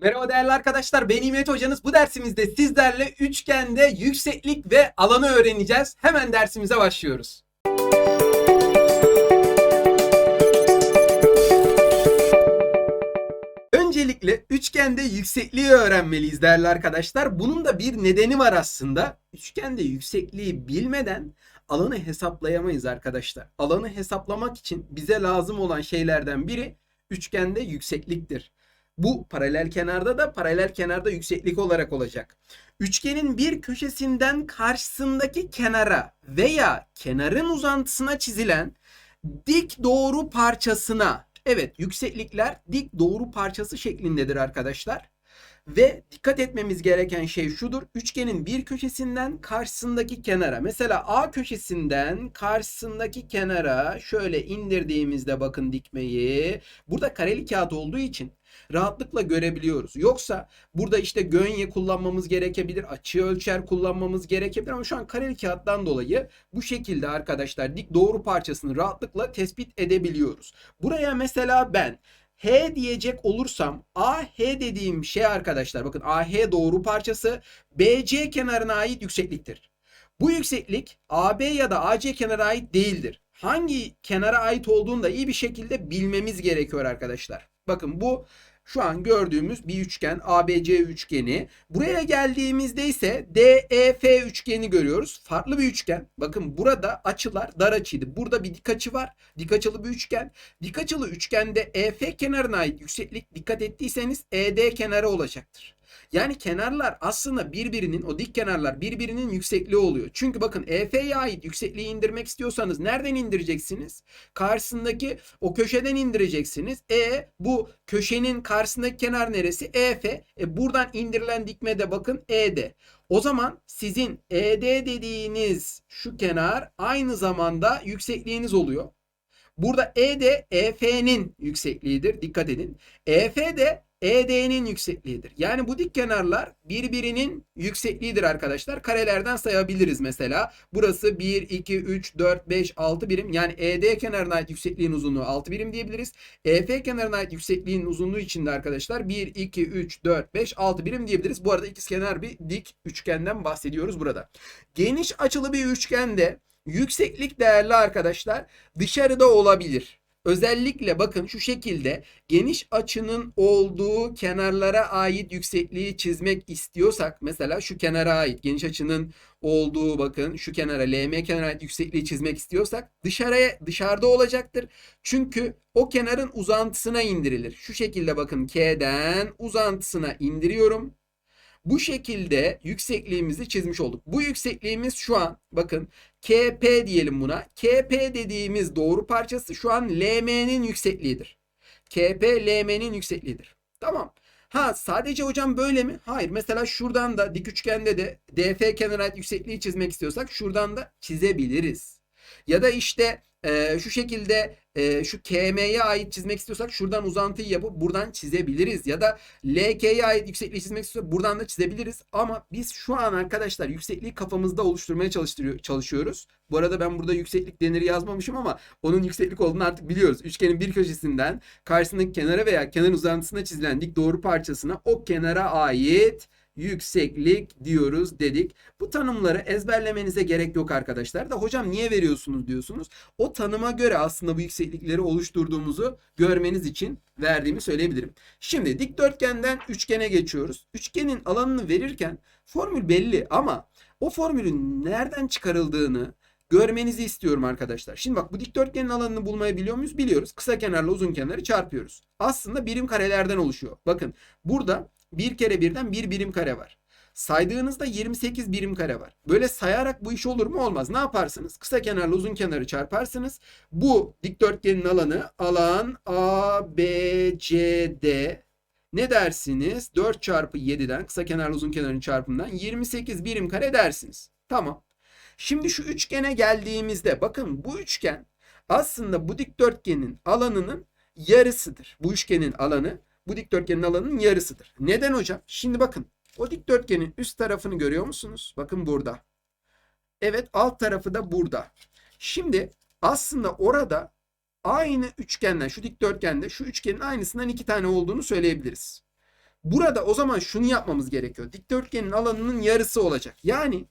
Merhaba değerli arkadaşlar ben İmet hocanız. Bu dersimizde sizlerle üçgende yükseklik ve alanı öğreneceğiz. Hemen dersimize başlıyoruz. Öncelikle üçgende yüksekliği öğrenmeliyiz değerli arkadaşlar. Bunun da bir nedeni var aslında. Üçgende yüksekliği bilmeden alanı hesaplayamayız arkadaşlar. Alanı hesaplamak için bize lazım olan şeylerden biri üçgende yüksekliktir. Bu paralel kenarda da paralel kenarda yükseklik olarak olacak. Üçgenin bir köşesinden karşısındaki kenara veya kenarın uzantısına çizilen dik doğru parçasına evet yükseklikler dik doğru parçası şeklindedir arkadaşlar. Ve dikkat etmemiz gereken şey şudur. Üçgenin bir köşesinden karşısındaki kenara. Mesela A köşesinden karşısındaki kenara şöyle indirdiğimizde bakın dikmeyi. Burada kareli kağıt olduğu için rahatlıkla görebiliyoruz. Yoksa burada işte gönye kullanmamız gerekebilir. Açı ölçer kullanmamız gerekebilir. Ama şu an kareli kağıttan dolayı bu şekilde arkadaşlar dik doğru parçasını rahatlıkla tespit edebiliyoruz. Buraya mesela ben H diyecek olursam AH dediğim şey arkadaşlar bakın AH doğru parçası BC kenarına ait yüksekliktir. Bu yükseklik AB ya da AC kenara ait değildir. Hangi kenara ait olduğunu da iyi bir şekilde bilmemiz gerekiyor arkadaşlar. Bakın bu şu an gördüğümüz bir üçgen ABC üçgeni. Buraya geldiğimizde ise DEF üçgeni görüyoruz. Farklı bir üçgen. Bakın burada açılar dar açıydı. Burada bir dik açı var. Dik açılı bir üçgen. Dik açılı üçgende EF kenarına ait yükseklik dikkat ettiyseniz ED kenarı olacaktır. Yani kenarlar aslında birbirinin o dik kenarlar birbirinin yüksekliği oluyor. Çünkü bakın EF'ye ait yüksekliği indirmek istiyorsanız nereden indireceksiniz? Karşısındaki o köşeden indireceksiniz. E bu köşenin karşısındaki kenar neresi? EF. E buradan indirilen dikmede bakın ED. O zaman sizin ED dediğiniz şu kenar aynı zamanda yüksekliğiniz oluyor. Burada E de EF'nin yüksekliğidir. Dikkat edin. EF de ED'nin yüksekliğidir. Yani bu dik kenarlar birbirinin yüksekliğidir arkadaşlar. Karelerden sayabiliriz mesela. Burası 1, 2, 3, 4, 5, 6 birim. Yani ED kenarına ait yüksekliğin uzunluğu 6 birim diyebiliriz. EF kenarına ait yüksekliğin uzunluğu için de arkadaşlar 1, 2, 3, 4, 5, 6 birim diyebiliriz. Bu arada ikizkenar bir dik üçgenden bahsediyoruz burada. Geniş açılı bir üçgende Yükseklik değerli arkadaşlar dışarıda olabilir. Özellikle bakın şu şekilde geniş açının olduğu kenarlara ait yüksekliği çizmek istiyorsak mesela şu kenara ait geniş açının olduğu bakın şu kenara LM kenara yüksekliği çizmek istiyorsak dışarıya dışarıda olacaktır. Çünkü o kenarın uzantısına indirilir. Şu şekilde bakın K'den uzantısına indiriyorum. Bu şekilde yüksekliğimizi çizmiş olduk. Bu yüksekliğimiz şu an bakın KP diyelim buna. KP dediğimiz doğru parçası şu an LM'nin yüksekliğidir. KP LM'nin yüksekliğidir. Tamam. Ha sadece hocam böyle mi? Hayır. Mesela şuradan da dik üçgende de DF kenara yüksekliği çizmek istiyorsak şuradan da çizebiliriz. Ya da işte e, şu şekilde e, şu KM'ye ait çizmek istiyorsak şuradan uzantıyı yapıp buradan çizebiliriz. Ya da LK'ye ait yüksekliği çizmek istiyorsak buradan da çizebiliriz. Ama biz şu an arkadaşlar yüksekliği kafamızda oluşturmaya çalışıyoruz. Bu arada ben burada yükseklik deniri yazmamışım ama onun yükseklik olduğunu artık biliyoruz. Üçgenin bir köşesinden karşısındaki kenara veya kenar uzantısına çizilen dik doğru parçasına o kenara ait yükseklik diyoruz dedik. Bu tanımları ezberlemenize gerek yok arkadaşlar da hocam niye veriyorsunuz diyorsunuz. O tanıma göre aslında bu yükseklikleri oluşturduğumuzu görmeniz için verdiğimi söyleyebilirim. Şimdi dikdörtgenden üçgene geçiyoruz. Üçgenin alanını verirken formül belli ama o formülün nereden çıkarıldığını görmenizi istiyorum arkadaşlar. Şimdi bak bu dikdörtgenin alanını bulmayı biliyor muyuz? Biliyoruz. Kısa kenarla uzun kenarı çarpıyoruz. Aslında birim karelerden oluşuyor. Bakın burada bir kere birden bir birim kare var. Saydığınızda 28 birim kare var. Böyle sayarak bu iş olur mu? Olmaz. Ne yaparsınız? Kısa kenarla uzun kenarı çarparsınız. Bu dikdörtgenin alanı alan A, B, C, D. Ne dersiniz? 4 çarpı 7'den kısa kenarla uzun kenarın çarpımından 28 birim kare dersiniz. Tamam. Şimdi şu üçgene geldiğimizde bakın bu üçgen aslında bu dikdörtgenin alanının yarısıdır. Bu üçgenin alanı bu dikdörtgenin alanının yarısıdır. Neden hocam? Şimdi bakın o dikdörtgenin üst tarafını görüyor musunuz? Bakın burada. Evet alt tarafı da burada. Şimdi aslında orada aynı üçgenden şu dikdörtgende şu üçgenin aynısından iki tane olduğunu söyleyebiliriz. Burada o zaman şunu yapmamız gerekiyor. Dikdörtgenin alanının yarısı olacak. Yani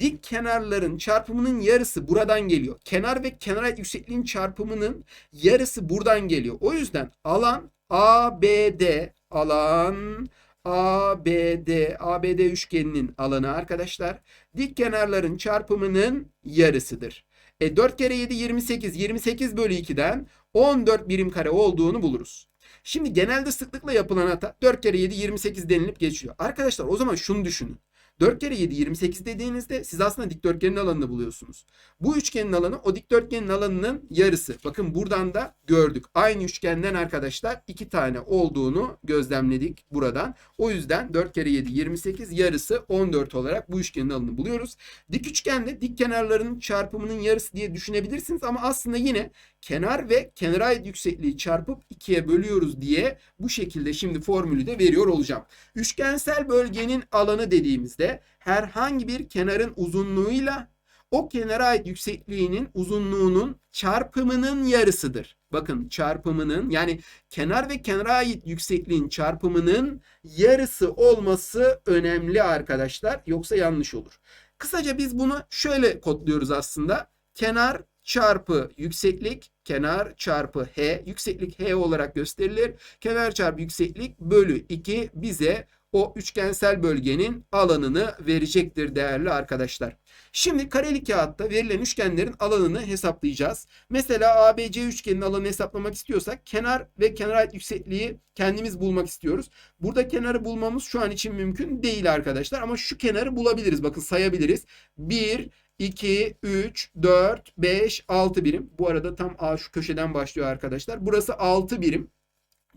dik kenarların çarpımının yarısı buradan geliyor. Kenar ve kenar yüksekliğin çarpımının yarısı buradan geliyor. O yüzden alan ABD alan ABD ABD üçgeninin alanı arkadaşlar dik kenarların çarpımının yarısıdır. E 4 kere 7 28 28 bölü 2'den 14 birim kare olduğunu buluruz. Şimdi genelde sıklıkla yapılan hata 4 kere 7 28 denilip geçiyor. Arkadaşlar o zaman şunu düşünün. 4 kere 7 28 dediğinizde siz aslında dikdörtgenin alanını buluyorsunuz. Bu üçgenin alanı o dikdörtgenin alanının yarısı. Bakın buradan da gördük. Aynı üçgenden arkadaşlar iki tane olduğunu gözlemledik buradan. O yüzden 4 kere 7 28 yarısı 14 olarak bu üçgenin alanını buluyoruz. Dik üçgende dik kenarlarının çarpımının yarısı diye düşünebilirsiniz ama aslında yine kenar ve kenara ait yüksekliği çarpıp ikiye bölüyoruz diye bu şekilde şimdi formülü de veriyor olacağım. Üçgensel bölgenin alanı dediğimizde herhangi bir kenarın uzunluğuyla o kenara ait yüksekliğinin uzunluğunun çarpımının yarısıdır. Bakın çarpımının yani kenar ve kenara ait yüksekliğin çarpımının yarısı olması önemli arkadaşlar. Yoksa yanlış olur. Kısaca biz bunu şöyle kodluyoruz aslında. Kenar çarpı yükseklik kenar çarpı h yükseklik h olarak gösterilir. Kenar çarpı yükseklik bölü 2 bize o üçgensel bölgenin alanını verecektir değerli arkadaşlar. Şimdi kareli kağıtta verilen üçgenlerin alanını hesaplayacağız. Mesela ABC üçgenin alanını hesaplamak istiyorsak kenar ve kenar ait yüksekliği kendimiz bulmak istiyoruz. Burada kenarı bulmamız şu an için mümkün değil arkadaşlar ama şu kenarı bulabiliriz. Bakın sayabiliriz. 1, 2, 3, 4, 5, 6 birim. Bu arada tam A şu köşeden başlıyor arkadaşlar. Burası 6 birim.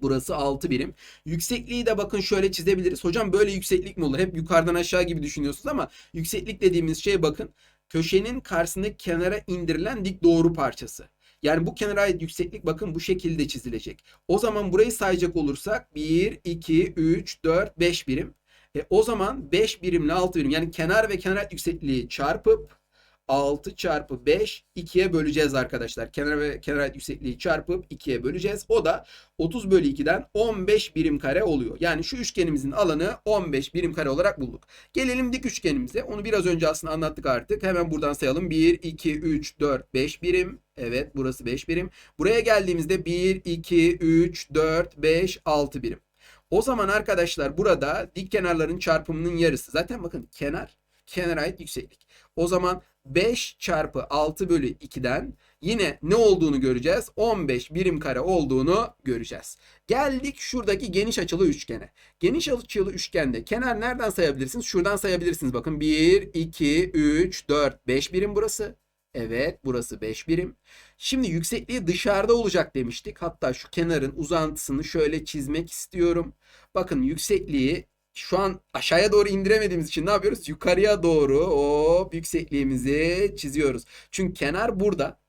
Burası 6 birim. Yüksekliği de bakın şöyle çizebiliriz. Hocam böyle yükseklik mi olur? Hep yukarıdan aşağı gibi düşünüyorsunuz ama yükseklik dediğimiz şey bakın köşenin karşısındaki kenara indirilen dik doğru parçası. Yani bu kenara ait yükseklik bakın bu şekilde çizilecek. O zaman burayı sayacak olursak 1, 2, 3, 4, 5 birim. E, o zaman 5 birimle 6 birim yani kenar ve kenar yüksekliği çarpıp 6 çarpı 5 2'ye böleceğiz arkadaşlar. Kenar ve kenar yüksekliği çarpıp 2'ye böleceğiz. O da 30 bölü 2'den 15 birim kare oluyor. Yani şu üçgenimizin alanı 15 birim kare olarak bulduk. Gelelim dik üçgenimize. Onu biraz önce aslında anlattık artık. Hemen buradan sayalım. 1, 2, 3, 4, 5 birim. Evet burası 5 birim. Buraya geldiğimizde 1, 2, 3, 4, 5, 6 birim. O zaman arkadaşlar burada dik kenarların çarpımının yarısı. Zaten bakın kenar kenara ait yükseklik. O zaman 5 çarpı 6 bölü 2'den yine ne olduğunu göreceğiz. 15 birim kare olduğunu göreceğiz. Geldik şuradaki geniş açılı üçgene. Geniş açılı üçgende kenar nereden sayabilirsiniz? Şuradan sayabilirsiniz. Bakın 1, 2, 3, 4, 5 birim burası. Evet burası 5 birim. Şimdi yüksekliği dışarıda olacak demiştik. Hatta şu kenarın uzantısını şöyle çizmek istiyorum. Bakın yüksekliği şu an aşağıya doğru indiremediğimiz için ne yapıyoruz? Yukarıya doğru hop yüksekliğimizi çiziyoruz. Çünkü kenar burada.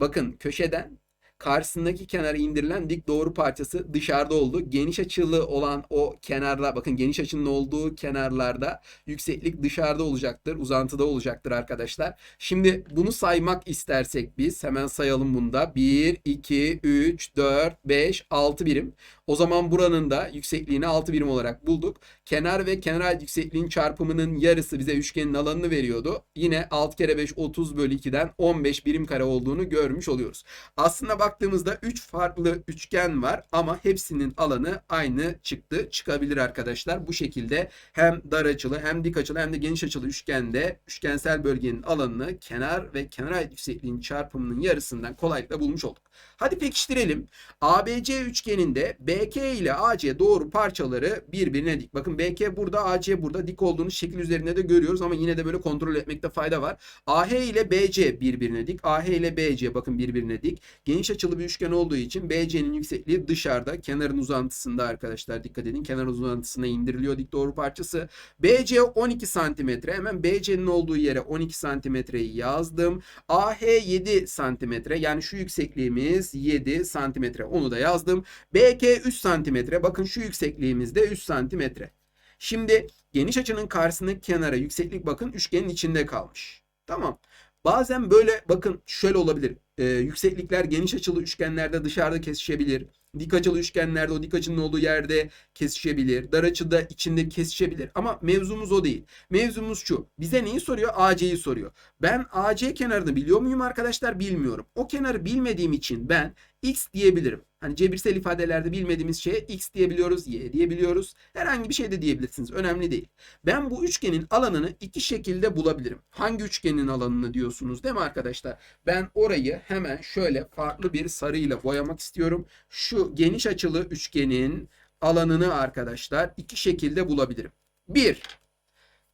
Bakın köşeden karşısındaki kenara indirilen dik doğru parçası dışarıda oldu. Geniş açılı olan o kenarlar bakın geniş açının olduğu kenarlarda yükseklik dışarıda olacaktır. Uzantıda olacaktır arkadaşlar. Şimdi bunu saymak istersek biz hemen sayalım bunda. 1, 2, 3, 4, 5, 6 birim. O zaman buranın da yüksekliğini 6 birim olarak bulduk. Kenar ve kenar yüksekliğin çarpımının yarısı bize üçgenin alanını veriyordu. Yine 6 kere 5 30 bölü 2'den 15 birim kare olduğunu görmüş oluyoruz. Aslında baktığımızda 3 farklı üçgen var ama hepsinin alanı aynı çıktı. Çıkabilir arkadaşlar. Bu şekilde hem dar açılı hem dik açılı hem de geniş açılı üçgende üçgensel bölgenin alanını kenar ve kenar yüksekliğin çarpımının yarısından kolaylıkla bulmuş olduk. Hadi pekiştirelim. ABC üçgeninde BK ile AC doğru parçaları birbirine dik. Bakın BK burada, AC burada dik olduğunu şekil üzerinde de görüyoruz ama yine de böyle kontrol etmekte fayda var. AH ile BC birbirine dik. AH ile BC bakın birbirine dik. Geniş açılı bir üçgen olduğu için BC'nin yüksekliği dışarıda. Kenarın uzantısında arkadaşlar dikkat edin. Kenar uzantısına indiriliyor dik doğru parçası. BC 12 santimetre. Hemen BC'nin olduğu yere 12 santimetreyi yazdım. AH 7 santimetre. Yani şu yüksekliğimiz 7 santimetre. Onu da yazdım. BK 3 santimetre. Bakın şu yüksekliğimiz de 3 santimetre. Şimdi geniş açının karşısındaki kenara yükseklik bakın üçgenin içinde kalmış. Tamam. Bazen böyle bakın şöyle olabilir. Ee, yükseklikler geniş açılı üçgenlerde dışarıda kesişebilir. Dik açılı üçgenlerde o dik açının olduğu yerde kesişebilir. Dar açıda içinde kesişebilir. Ama mevzumuz o değil. Mevzumuz şu. Bize neyi soruyor? AC'yi soruyor. Ben AC kenarını biliyor muyum arkadaşlar? Bilmiyorum. O kenarı bilmediğim için ben x diyebilirim. Hani cebirsel ifadelerde bilmediğimiz şeye x diyebiliyoruz, y diyebiliyoruz. Herhangi bir şey de diyebilirsiniz. Önemli değil. Ben bu üçgenin alanını iki şekilde bulabilirim. Hangi üçgenin alanını diyorsunuz değil mi arkadaşlar? Ben orayı hemen şöyle farklı bir sarıyla boyamak istiyorum. Şu geniş açılı üçgenin alanını arkadaşlar iki şekilde bulabilirim. Bir,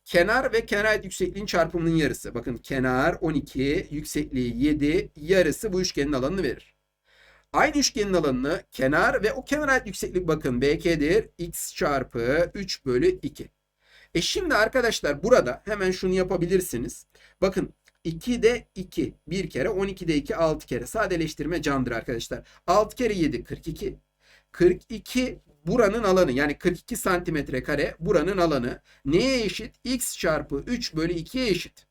kenar ve kenar yüksekliğin çarpımının yarısı. Bakın kenar 12, yüksekliği 7, yarısı bu üçgenin alanını verir. Aynı üçgenin alanını kenar ve o kenar ait yükseklik bakın BK'dir. X çarpı 3 bölü 2. E şimdi arkadaşlar burada hemen şunu yapabilirsiniz. Bakın 2'de 2 bir kere 12'de 2 6 kere sadeleştirme candır arkadaşlar. 6 kere 7 42. 42 buranın alanı yani 42 santimetre kare buranın alanı neye eşit? X çarpı 3 bölü 2'ye eşit.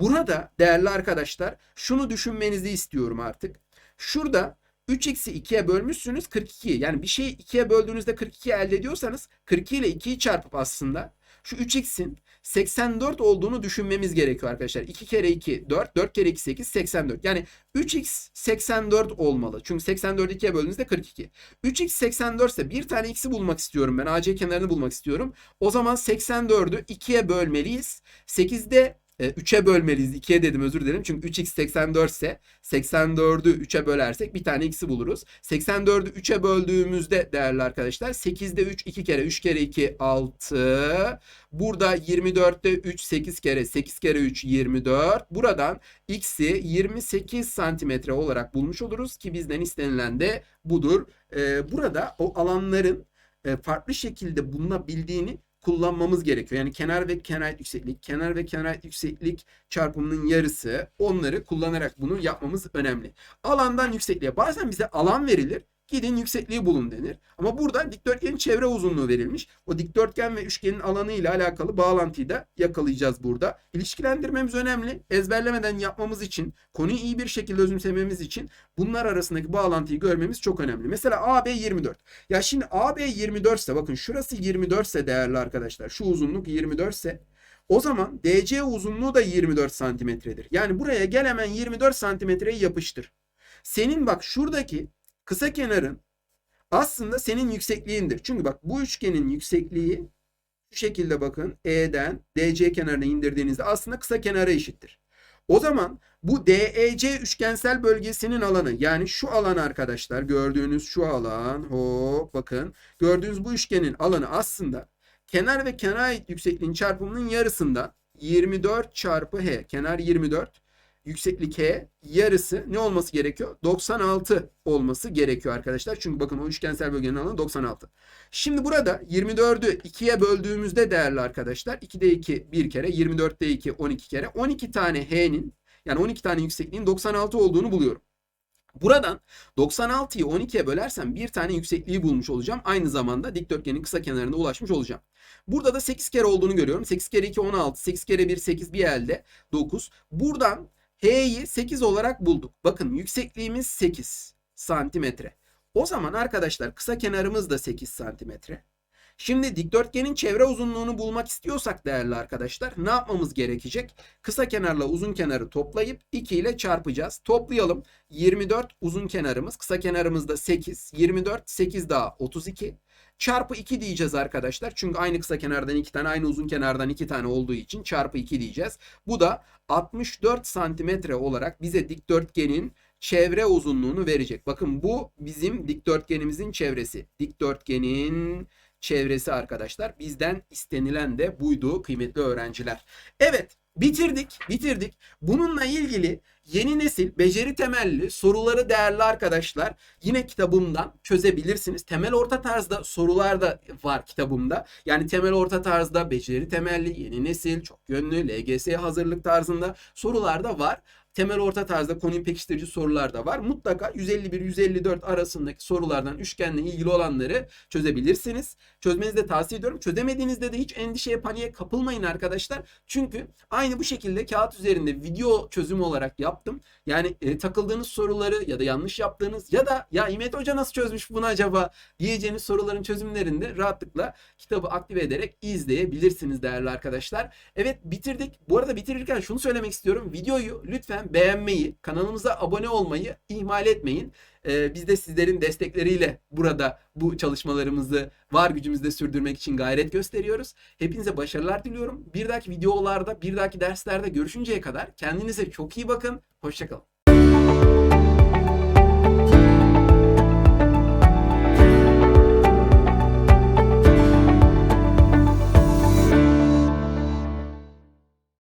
Burada değerli arkadaşlar şunu düşünmenizi istiyorum artık. Şurada 3x'i 2'ye bölmüşsünüz 42. Yani bir şeyi 2'ye böldüğünüzde 42 elde ediyorsanız 42 ile 2'yi çarpıp aslında şu 3x'in 84 olduğunu düşünmemiz gerekiyor arkadaşlar. 2 kere 2 4, 4 kere 2 8, 84. Yani 3x 84 olmalı. Çünkü 84'ü 2'ye böldüğünüzde 42. 3x 84 ise bir tane x'i bulmak istiyorum ben. AC kenarını bulmak istiyorum. O zaman 84'ü 2'ye bölmeliyiz. 8'de 3'e bölmeliyiz. 2'ye dedim özür dilerim. Çünkü 3x 84 ise 84'ü 3'e bölersek bir tane x'i buluruz. 84'ü 3'e böldüğümüzde değerli arkadaşlar 8'de 3 2 kere 3 kere 2 6. Burada 24'te 3 8 kere 8 kere 3 24. Buradan x'i 28 santimetre olarak bulmuş oluruz ki bizden istenilen de budur. Ee, burada o alanların e, farklı şekilde bulunabildiğini kullanmamız gerekiyor. Yani kenar ve kenar yükseklik, kenar ve kenar yükseklik çarpımının yarısı onları kullanarak bunu yapmamız önemli. Alandan yüksekliğe bazen bize alan verilir. Gidin yüksekliği bulun denir. Ama burada dikdörtgenin çevre uzunluğu verilmiş. O dikdörtgen ve üçgenin alanı ile alakalı bağlantıyı da yakalayacağız burada. İlişkilendirmemiz önemli. Ezberlemeden yapmamız için, konuyu iyi bir şekilde özümsememiz için bunlar arasındaki bağlantıyı görmemiz çok önemli. Mesela AB 24. Ya şimdi AB 24 ise bakın şurası 24 ise değerli arkadaşlar. Şu uzunluk 24 ise o zaman DC uzunluğu da 24 santimetredir. Yani buraya gel hemen 24 santimetreyi yapıştır. Senin bak şuradaki kısa kenarın aslında senin yüksekliğindir. Çünkü bak bu üçgenin yüksekliği şu şekilde bakın E'den DC kenarına indirdiğinizde aslında kısa kenara eşittir. O zaman bu DEC üçgensel bölgesinin alanı yani şu alan arkadaşlar gördüğünüz şu alan hop bakın gördüğünüz bu üçgenin alanı aslında kenar ve kenar yüksekliğin çarpımının yarısından 24 çarpı H kenar 24 yükseklik H yarısı ne olması gerekiyor? 96 olması gerekiyor arkadaşlar. Çünkü bakın o üçgensel bölgenin alanı 96. Şimdi burada 24'ü 2'ye böldüğümüzde değerli arkadaşlar 2'de 2 bir kere 24'te 2 12 kere 12 tane H'nin yani 12 tane yüksekliğin 96 olduğunu buluyorum. Buradan 96'yı 12'ye bölersem bir tane yüksekliği bulmuş olacağım. Aynı zamanda dikdörtgenin kısa kenarına ulaşmış olacağım. Burada da 8 kere olduğunu görüyorum. 8 kere 2 16, 8 kere 1 8 bir elde 9. Buradan H'yi 8 olarak bulduk. Bakın yüksekliğimiz 8 santimetre. O zaman arkadaşlar kısa kenarımız da 8 santimetre. Şimdi dikdörtgenin çevre uzunluğunu bulmak istiyorsak değerli arkadaşlar ne yapmamız gerekecek? Kısa kenarla uzun kenarı toplayıp 2 ile çarpacağız. Toplayalım. 24 uzun kenarımız, kısa kenarımız da 8. 24, 8 daha 32. Çarpı 2 diyeceğiz arkadaşlar. Çünkü aynı kısa kenardan 2 tane, aynı uzun kenardan 2 tane olduğu için çarpı 2 diyeceğiz. Bu da 64 santimetre olarak bize dikdörtgenin çevre uzunluğunu verecek. Bakın bu bizim dikdörtgenimizin çevresi. Dikdörtgenin çevresi arkadaşlar. Bizden istenilen de buydu kıymetli öğrenciler. Evet bitirdik bitirdik. Bununla ilgili yeni nesil beceri temelli soruları değerli arkadaşlar yine kitabımdan çözebilirsiniz. Temel orta tarzda sorular da var kitabımda. Yani temel orta tarzda beceri temelli yeni nesil çok yönlü LGS hazırlık tarzında sorular da var temel orta tarzda konuyu pekiştirici sorular da var. Mutlaka 151-154 arasındaki sorulardan üçgenle ilgili olanları çözebilirsiniz. Çözmenizi de tavsiye ediyorum. Çözemediğinizde de hiç endişeye paniğe kapılmayın arkadaşlar. Çünkü aynı bu şekilde kağıt üzerinde video çözümü olarak yap yaptım. Yani e, takıldığınız soruları ya da yanlış yaptığınız ya da ya İmet Hoca nasıl çözmüş bunu acaba diyeceğiniz soruların çözümlerini de rahatlıkla kitabı aktive ederek izleyebilirsiniz değerli arkadaşlar. Evet bitirdik. Bu arada bitirirken şunu söylemek istiyorum. Videoyu lütfen beğenmeyi, kanalımıza abone olmayı ihmal etmeyin. Ee, biz de sizlerin destekleriyle burada bu çalışmalarımızı var gücümüzde sürdürmek için gayret gösteriyoruz. Hepinize başarılar diliyorum. Bir dahaki videolarda, bir dahaki derslerde görüşünceye kadar kendinize çok iyi bakın. Hoşçakalın.